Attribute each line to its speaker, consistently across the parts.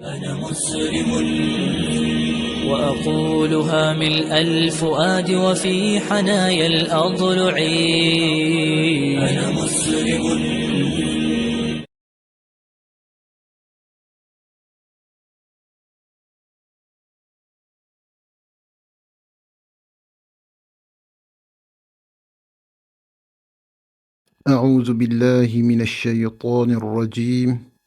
Speaker 1: أنا مسلم.
Speaker 2: وأقولها ملء الفؤاد وفي حنايا الأضلع.
Speaker 1: أنا مسلم.
Speaker 3: أعوذ بالله من الشيطان الرجيم.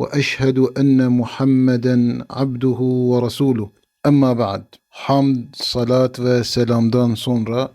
Speaker 3: واشهد ان محمدا عبده ورسوله اما بعد hamd, salat ve selamdan sonra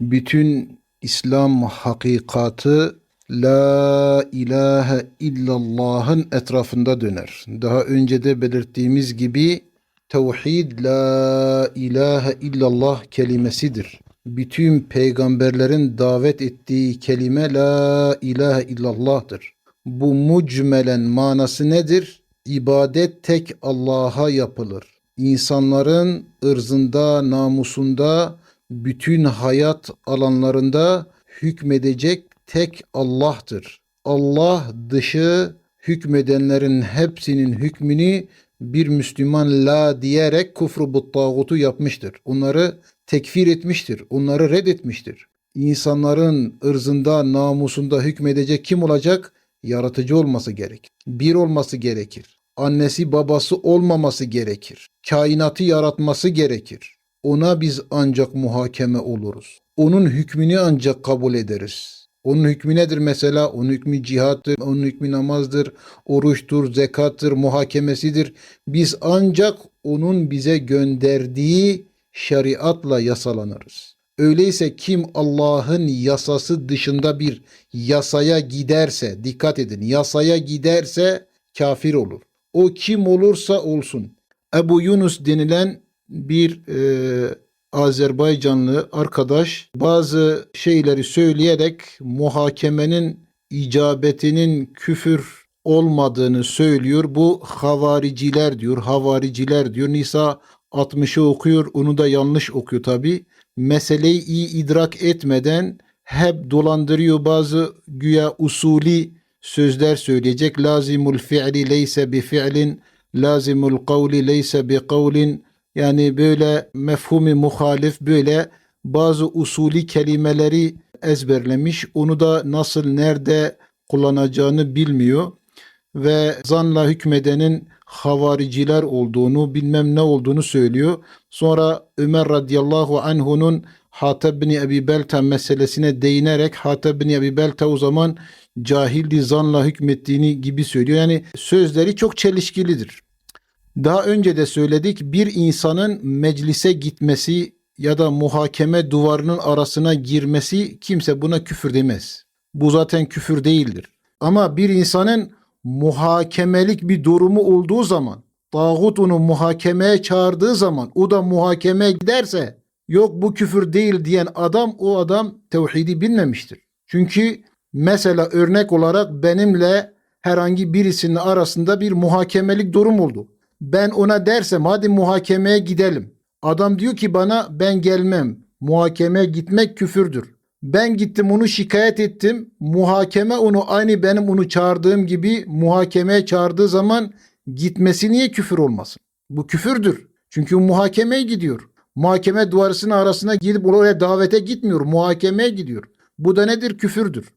Speaker 3: bütün İslam hakikatı La ilahe illallah'ın etrafında döner. Daha önce de belirttiğimiz gibi tevhid la ilahe illallah kelimesidir bütün peygamberlerin davet ettiği kelime la ilahe illallah'tır. Bu mucmelen manası nedir? İbadet tek Allah'a yapılır. İnsanların ırzında, namusunda, bütün hayat alanlarında hükmedecek tek Allah'tır. Allah dışı hükmedenlerin hepsinin hükmünü bir Müslüman la diyerek kufru bu tağutu yapmıştır. Onları tekfir etmiştir. Onları reddetmiştir. İnsanların ırzında, namusunda hükmedecek kim olacak? Yaratıcı olması gerekir. Bir olması gerekir. Annesi babası olmaması gerekir. Kainatı yaratması gerekir. Ona biz ancak muhakeme oluruz. Onun hükmünü ancak kabul ederiz. Onun hükmü nedir mesela? Onun hükmü cihattır, onun hükmü namazdır, oruçtur, zekattır, muhakemesidir. Biz ancak onun bize gönderdiği şeriatla yasalanırız. Öyleyse kim Allah'ın yasası dışında bir yasaya giderse, dikkat edin, yasaya giderse kafir olur. O kim olursa olsun. Ebu Yunus denilen bir e, Azerbaycanlı arkadaş bazı şeyleri söyleyerek muhakemenin icabetinin küfür olmadığını söylüyor. Bu havariciler diyor, havariciler diyor. Nisa 60'ı okuyor, onu da yanlış okuyor tabi. Meseleyi iyi idrak etmeden hep dolandırıyor bazı güya usuli sözler söyleyecek. Lazimul fi'li leyse bi fi'lin, lazimul kavli leyse bi kavlin. Yani böyle mefhumi muhalif böyle bazı usuli kelimeleri ezberlemiş. Onu da nasıl nerede kullanacağını bilmiyor ve zanla hükmedenin havariciler olduğunu bilmem ne olduğunu söylüyor. Sonra Ömer radıyallahu anhu'nun Hateb bin Ebi Belta meselesine değinerek Hateb bin Ebi Belta o zaman cahildi zanla hükmettiğini gibi söylüyor. Yani sözleri çok çelişkilidir. Daha önce de söyledik bir insanın meclise gitmesi ya da muhakeme duvarının arasına girmesi kimse buna küfür demez. Bu zaten küfür değildir. Ama bir insanın muhakemelik bir durumu olduğu zaman, tağut onu muhakemeye çağırdığı zaman, o da muhakemeye giderse, yok bu küfür değil diyen adam, o adam tevhidi bilmemiştir. Çünkü mesela örnek olarak benimle herhangi birisinin arasında bir muhakemelik durum oldu. Ben ona dersem hadi muhakemeye gidelim. Adam diyor ki bana ben gelmem. Muhakemeye gitmek küfürdür. Ben gittim onu şikayet ettim. Muhakeme onu aynı benim onu çağırdığım gibi muhakemeye çağırdığı zaman gitmesi niye küfür olmasın? Bu küfürdür. Çünkü muhakemeye gidiyor. Muhakeme duvarısının arasına gidip oraya davete gitmiyor. Muhakemeye gidiyor. Bu da nedir? Küfürdür.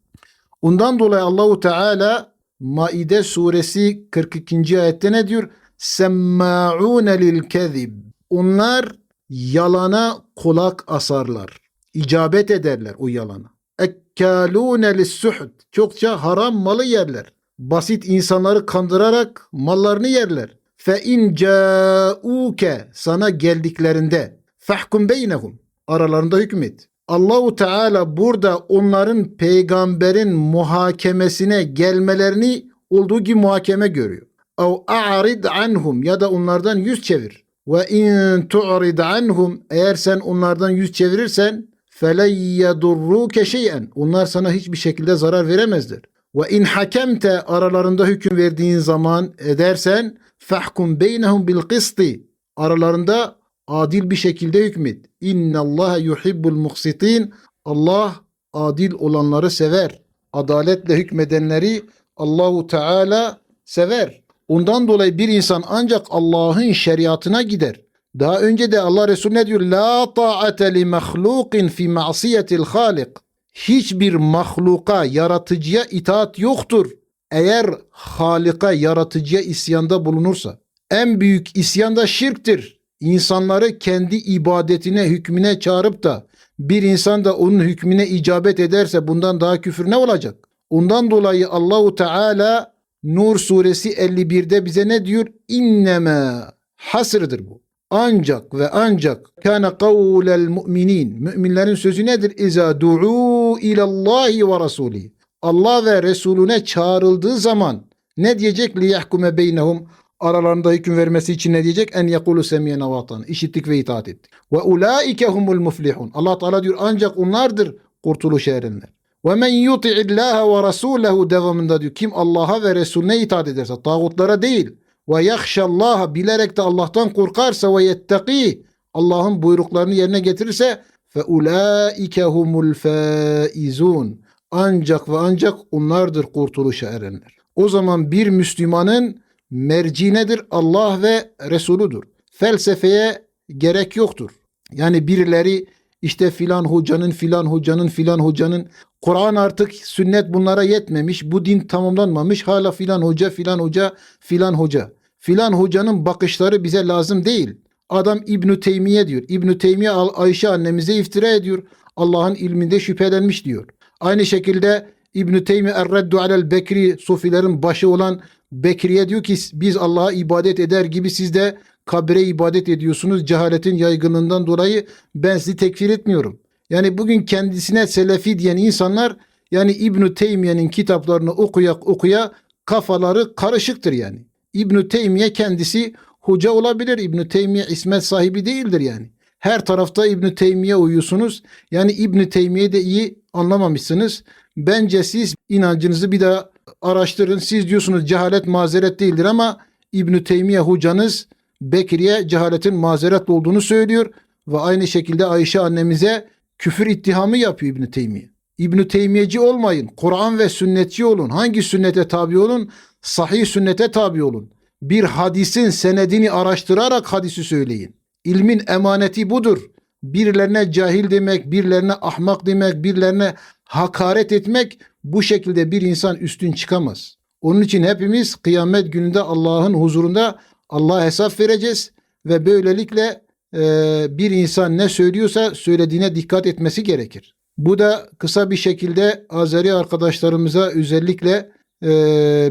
Speaker 3: Ondan dolayı Allahu Teala Maide suresi 42. ayette ne diyor? Semma'une lil kezib. Onlar yalana kulak asarlar. İcabet ederler o yalana. Ekkalûne lissuhd. Çokça haram malı yerler. Basit insanları kandırarak mallarını yerler. Fe in ca'uke sana geldiklerinde fahkum beynehum. Aralarında hükmet. Allahu Teala burada onların peygamberin muhakemesine gelmelerini olduğu gibi muhakeme görüyor. Ev a'rid anhum ya da onlardan yüz çevir. Ve in tu'rid anhum eğer sen onlardan yüz çevirirsen felen yedurruke şey'en. Onlar sana hiçbir şekilde zarar veremezler. Ve in hakemte aralarında hüküm verdiğin zaman edersen fahkum beynehum bil kısti. Aralarında adil bir şekilde hükmet. İnnallâhe yuhibbul muksitin. Allah adil olanları sever. Adaletle hükmedenleri Allahu Teala sever. Ondan dolayı bir insan ancak Allah'ın şeriatına gider. Daha önce de Allah Resulü ne diyor? La ta'ate li mahlukin fi ma'siyetil halik. Hiçbir mahluka, yaratıcıya itaat yoktur. Eğer Halik'a, yaratıcıya isyanda bulunursa. En büyük isyan da şirktir. İnsanları kendi ibadetine, hükmüne çağırıp da bir insan da onun hükmüne icabet ederse bundan daha küfür ne olacak? Ondan dolayı Allahu Teala Nur suresi 51'de bize ne diyor? İnneme hasırdır bu. Ancak ve ancak kana kavlel müminin. Müminlerin sözü nedir? İza du'u ilallahi ve rasuli. Allah ve Resulüne çağrıldığı zaman ne diyecek? Li yahkume beynehum aralarında hüküm vermesi için ne diyecek? En yekulu semiyene vatan. İşittik ve itaat ettik. Ve ulaike humul muflihun. Allah Teala diyor ancak onlardır kurtuluş erenler. Ve men yuti'illaha ve rasulehu devamında diyor. Kim Allah'a ve Resulüne itaat ederse tağutlara değil. Ve yahşallaha bilerek de Allah'tan korkarsa ve yettaki Allah'ın buyruklarını yerine getirirse fe ulaike humul faizun. Ancak ve ancak onlardır kurtuluşa erenler. O zaman bir Müslümanın merci nedir? Allah ve Resuludur. Felsefeye gerek yoktur. Yani birileri işte filan hocanın filan hocanın filan hocanın Kur'an artık sünnet bunlara yetmemiş. Bu din tamamlanmamış. Hala filan hoca filan hoca filan hoca. Filan hocanın bakışları bize lazım değil. Adam İbnü Teymiye diyor. İbnü Teymiye Ayşe annemize iftira ediyor. Allah'ın ilminde şüphelenmiş diyor. Aynı şekilde İbnü Teymiye Er-Reddu alel Bekri Sufilerin başı olan Bekriye diyor ki biz Allah'a ibadet eder gibi siz de kabre ibadet ediyorsunuz. Cehaletin yaygınlığından dolayı ben sizi tekfir etmiyorum. Yani bugün kendisine selefi diyen insanlar yani İbnü Teymiye'nin kitaplarını okuya okuya kafaları karışıktır yani. İbnü Teymiye kendisi hoca olabilir. İbnü Teymiye ismet sahibi değildir yani. Her tarafta İbnü Teymiye uyuyorsunuz. Yani İbnü Teymiye de iyi anlamamışsınız. Bence siz inancınızı bir daha araştırın. Siz diyorsunuz cehalet mazeret değildir ama İbnü Teymiye hocanız Bekir'e cehaletin mazeret olduğunu söylüyor ve aynı şekilde Ayşe annemize küfür ittihamı yapıyor İbnü Teymiye. İbnü Teymiyeci olmayın. Kur'an ve sünnetçi olun. Hangi sünnete tabi olun? Sahih sünnete tabi olun. Bir hadisin senedini araştırarak hadisi söyleyin. İlmin emaneti budur. Birilerine cahil demek, birilerine ahmak demek, birilerine hakaret etmek bu şekilde bir insan üstün çıkamaz. Onun için hepimiz kıyamet gününde Allah'ın huzurunda Allah'a hesap vereceğiz ve böylelikle e, bir insan ne söylüyorsa söylediğine dikkat etmesi gerekir. Bu da kısa bir şekilde Azeri arkadaşlarımıza özellikle e,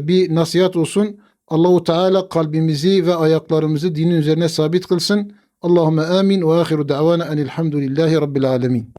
Speaker 3: bir nasihat olsun. Allahu Teala kalbimizi ve ayaklarımızı dinin üzerine sabit kılsın. Allahümme amin ve ahiru da'vana enilhamdülillahi rabbil alemin.